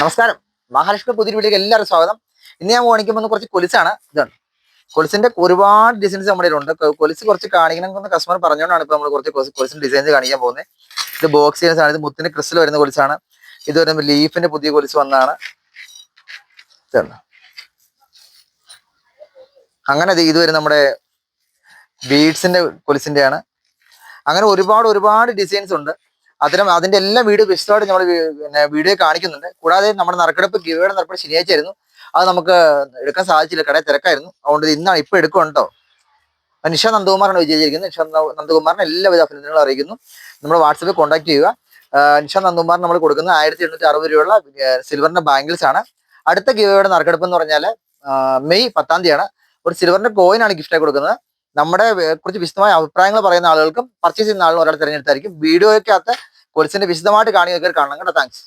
നമസ്കാരം. മഹാലക്ഷ്മി പുതിയ വീട്ടിലേക്ക് എല്ലാവരും സ്വാഗതം. ഇന്ന് ഞാൻ കാണിക്കുമ്പോൾ കുറച്ച് കൊലിസാണ്. ഇതാണ്. കൊലിസിന്റെ ഒരുപാട് ഡിസൈൻസ് നമ്മുടെ ഉണ്ട് കൊലിസ് കുറച്ച് കാണിക്കണം കസ്റ്റമർ പറഞ്ഞുകൊണ്ടാണ് ഇപ്പൊ നമ്മൾ കുറച്ച് കൊലിസിന്റെ ഡിസൈൻസ് കാണിക്കാൻ പോകുന്നത്. ഇത് ബോക്സ് ചെയ്യുന്ന ആണ് ഇത് മുത്തിന് ക്രിസ്റ്റൽ വരുന്ന കൊലിസാണ്. ഇത് വരുമ്പോൾ ലീഫിന്റെ പുതിയ കൊലിസ് വന്നാണ് ഇതാണ്. അങ്ങനെ ഇത് വരും നമ്മുടെ ബീഡ്സിന്റെ കൊലിസിന്റെ ആണ് അങ്ങനെ ഒരുപാട് ഒരുപാട് ഡിസൈൻസ് ഉണ്ട്. അതിനും അതിന്റെ എല്ലാം വീഡിയോ വിശദമായിട്ട് നമ്മൾ പിന്നെ വീഡിയോ കാണിക്കുന്നുണ്ട്. കൂടാതെ നമ്മുടെ നറുക്കെടുപ്പ് ഗിവയുടെ നറുക്കെടുപ്പ് ശനിയാഴ്ചയായിരുന്നു. അത് നമുക്ക് എടുക്കാൻ സാധിച്ചില്ല. കടയിൽ തിരക്കായിരുന്നു. അതുകൊണ്ട് ഇന്നാണ് ഇപ്പൊ എടുക്കുന്നുണ്ടോ നിഷ നന്ദകുമാറാണ് വിജയിച്ചിരിക്കുന്നത്. നിഷ നന്ദകുമാറിന് എല്ലാവിധ അഭിനന്ദനങ്ങളും അറിയിക്കുന്നു. നമ്മൾ വാട്സപ്പിൽ കോൺടാക്ട് ചെയ്യുക. നിഷ നന്ദകുമാർ നമ്മൾ കൊടുക്കുന്ന ആയിരത്തി എണ്ണൂറ്റി അറുപത് രൂപയുള്ള സിൽവറിന്റെ ബാംഗിൾസ് ആണ്. അടുത്ത ഗിവയുടെ നറുക്കെടുപ്പ് എന്ന് പറഞ്ഞാൽ മെയ് പത്താം തീയതിയാണ്. ഒരു സിൽവറിന്റെ കോയിനാണ് ഗിഫ്റ്റായി കൊടുക്കുന്നത്. നമ്മുടെ കുറച്ച് വിശദമായ അഭിപ്രായങ്ങൾ പറയുന്ന ആളുകൾക്കും പർച്ചേസ് ചെയ്യുന്ന ആളുകൾ ഒരാൾ തിരഞ്ഞെടുത്തായിരിക്കും. വീഡിയോയ്ക്കകത്ത് കൊലിസിന്റെ വിശദമായിട്ട് കാണിക്കുന്ന കാണണം. കേട്ടോ താങ്ക്സ്